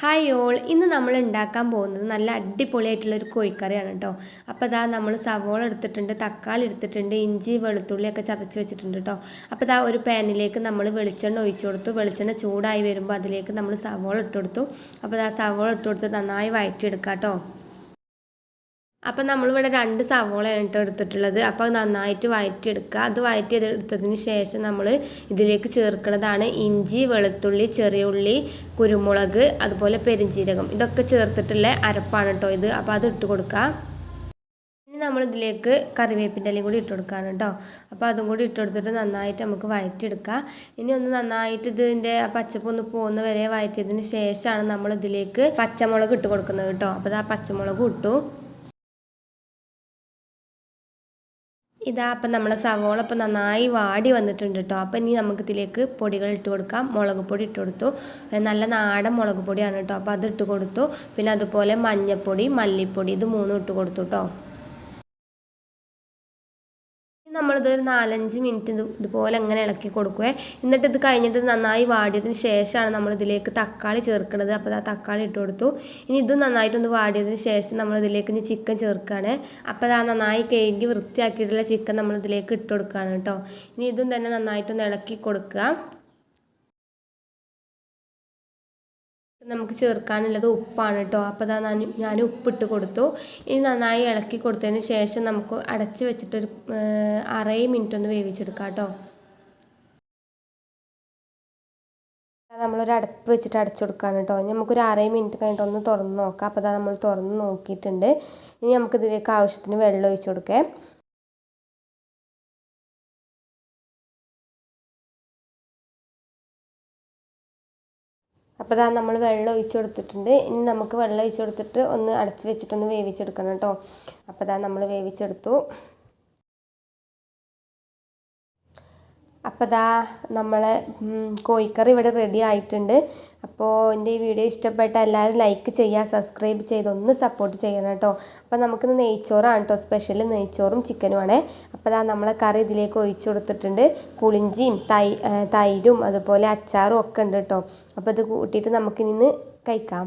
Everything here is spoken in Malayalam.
ഹായ് ഓൾ ഇന്ന് നമ്മൾ ഉണ്ടാക്കാൻ പോകുന്നത് നല്ല അടിപൊളിയായിട്ടുള്ളൊരു കോഴിക്കറിയാണ് കേട്ടോ അപ്പോൾ ഇതാ നമ്മൾ സവോള എടുത്തിട്ടുണ്ട് തക്കാളി എടുത്തിട്ടുണ്ട് ഇഞ്ചി വെളുത്തുള്ളി ഒക്കെ ചതച്ച് വെച്ചിട്ടുണ്ട് കേട്ടോ അപ്പോൾ ഇതാ ഒരു പാനിലേക്ക് നമ്മൾ വെളിച്ചെണ്ണ ഒഴിച്ചു കൊടുത്തു. വെളിച്ചെണ്ണ ചൂടായി വരുമ്പോൾ അതിലേക്ക് നമ്മൾ സവോള ഇട്ട് കൊടുത്തു. അപ്പോൾ ഇതാ സവോള ഇട്ട് കൊടുത്ത് നന്നായി വഴറ്റിയെടുക്കാം കേട്ടോ അപ്പം നമ്മളിവിടെ രണ്ട് സവോളയാണ് കേട്ടോ എടുത്തിട്ടുള്ളത്. അപ്പോൾ നന്നായിട്ട് വഴറ്റിയെടുക്കുക അത് വഴറ്റി എടുത്തതിന് ശേഷം നമ്മൾ ഇതിലേക്ക് ചേർക്കുന്നതാണ് ഇഞ്ചി വെളുത്തുള്ളി ചെറിയ ഉള്ളി കുരുമുളക് അതുപോലെ പെരിഞ്ചീരകം. ഇതൊക്കെ ചേർത്തിട്ടുള്ള അരപ്പാണ് കേട്ടോ ഇത്. അപ്പോൾ അത് ഇട്ട് കൊടുക്കുക. ഇനി നമ്മൾ ഇതിലേക്ക് കറിവേപ്പിന്റെ ഇലയും കൂടി ഇട്ട് കൊടുക്കുകയാണ് കേട്ടോ. അപ്പോൾ അതും കൂടി ഇട്ട് കൊടുത്തിട്ട് നന്നായിട്ട് നമുക്ക് വഴറ്റിയെടുക്കുക ഇനി ഒന്ന് നന്നായിട്ട് ഇതിന്റെ പച്ചപ്പ് ഒന്ന് പോകുന്ന വരെ വഴറ്റിയതിന് ശേഷമാണ് നമ്മൾ ഇതിലേക്ക് പച്ചമുളക് ഇട്ട് കൊടുക്കുന്നത് കേട്ടോ. അപ്പോൾ ആ പച്ചമുളക് ഇട്ടു. ഇതാ അപ്പം നമ്മളെ സവോള ഇപ്പം നന്നായി വാടി വന്നിട്ടുണ്ട് കേട്ടോ അപ്പം ഇനി നമുക്ക് ഇതിലേക്ക് പൊടികൾ ഇട്ട് കൊടുക്കാം. മുളക് പൊടി ഇട്ട് കൊടുത്തു. നല്ല നാടൻ മുളക് പൊടിയാണ് കേട്ടോ അപ്പോൾ അത് ഇട്ട് കൊടുത്തു. പിന്നെ അതുപോലെ മഞ്ഞൾപ്പൊടി മല്ലിപ്പൊടി ഇത് മൂന്നും ഇട്ട് കൊടുത്തു കേട്ടോ നമ്മളിത് ഒരു നാലഞ്ച് മിനിറ്റ് ഇത് ഇതുപോലെ ഇങ്ങനെ ഇളക്കി കൊടുക്കുക എന്നിട്ട് ഇത് കഴിഞ്ഞിട്ട് നന്നായി വാടിയതിന് ശേഷമാണ് നമ്മൾ ഇതിലേക്ക് തക്കാളി ചേർക്കുന്നത്. അപ്പോൾ ആ തക്കാളി ഇട്ട് കൊടുത്തു. ഇനി ഇതും നന്നായിട്ടൊന്ന് വാടിയതിന് ശേഷം നമ്മൾ ഇതിലേക്ക് ഇനി ചിക്കൻ ചേർക്കുകയാണ്. അപ്പോൾ ആ നന്നായി കഴുകി വൃത്തിയാക്കിയിട്ടുള്ള ചിക്കൻ നമ്മൾ ഇതിലേക്ക് ഇട്ട് കൊടുക്കുകയാണ് കേട്ടോ. ഇനി ഇതും തന്നെ നന്നായിട്ടൊന്ന് ഇളക്കി കൊടുക്കുക. നമുക്ക് ചേർക്കാനുള്ളത് ഉപ്പാണ് കേട്ടോ. അപ്പോൾ അതാ ഞാൻ ഞാൻ ഉപ്പിട്ട് കൊടുത്തു. ഇനി നന്നായി ഇളക്കി കൊടുത്തതിന് ശേഷം നമുക്ക് അടച്ച് വെച്ചിട്ടൊരു അറേ മിനിറ്റ് ഒന്ന് വേവിച്ചെടുക്കാം കേട്ടോ. നമ്മളൊരു അടപ്പ് വെച്ചിട്ട് അടച്ചു കൊടുക്കുകയാണ് കേട്ടോ. ഇനി നമുക്കൊരു അര മിനിറ്റ് കഴിഞ്ഞിട്ട് ഒന്ന് തുറന്ന് നോക്കാം. അപ്പോൾ അതാ നമ്മൾ തുറന്ന് നോക്കിയിട്ടുണ്ട്. ഇനി നമുക്കിതിലേക്ക് ആവശ്യത്തിന് വെള്ളം ഒഴിച്ചു കൊടുക്കാം. അപ്പോൾ ഇതാ നമ്മൾ വെള്ളം ഒഴിച്ച് കൊടുത്തിട്ടുണ്ട്. ഇനി നമുക്ക് വെള്ളം ഒഴിച്ച് കൊടുത്തിട്ട് ഒന്ന് അടച്ച് വെച്ചിട്ടൊന്ന് വേവിച്ചെടുക്കണം കേട്ടോ. അപ്പോൾ ഇതാ നമ്മൾ വേവിച്ചെടുത്തു. അപ്പോൾ ദാ നമ്മളെ കോഴിക്കറി ഇവിടെ റെഡി ആയിട്ടുണ്ട്. അപ്പോൾ എന്റെ ഈ വീഡിയോ ഇഷ്ടപ്പെട്ട എല്ലാവരും ലൈക്ക് ചെയ്യുക സബ്സ്ക്രൈബ് ചെയ്ത് ഒന്ന് സപ്പോർട്ട് ചെയ്യണം കേട്ടോ. അപ്പോൾ നമുക്കിന്ന് നെയ്ച്ചോറാണ് കേട്ടോ സ്പെഷ്യൽ നെയ്ച്ചോറും ചിക്കനുമാണ് അപ്പോൾ ദാ നമ്മളെ കറി ഇതിലേക്ക് ഒഴിച്ചു കൊടുത്തിട്ടുണ്ട്. പുളിഞ്ചിയും തൈ തൈരും അതുപോലെ അച്ചാറും ഒക്കെ ഉണ്ട് കേട്ടോ. അപ്പോൾ ഇത് കൂട്ടിയിട്ട് നമുക്കിന്ന് കഴിക്കാം.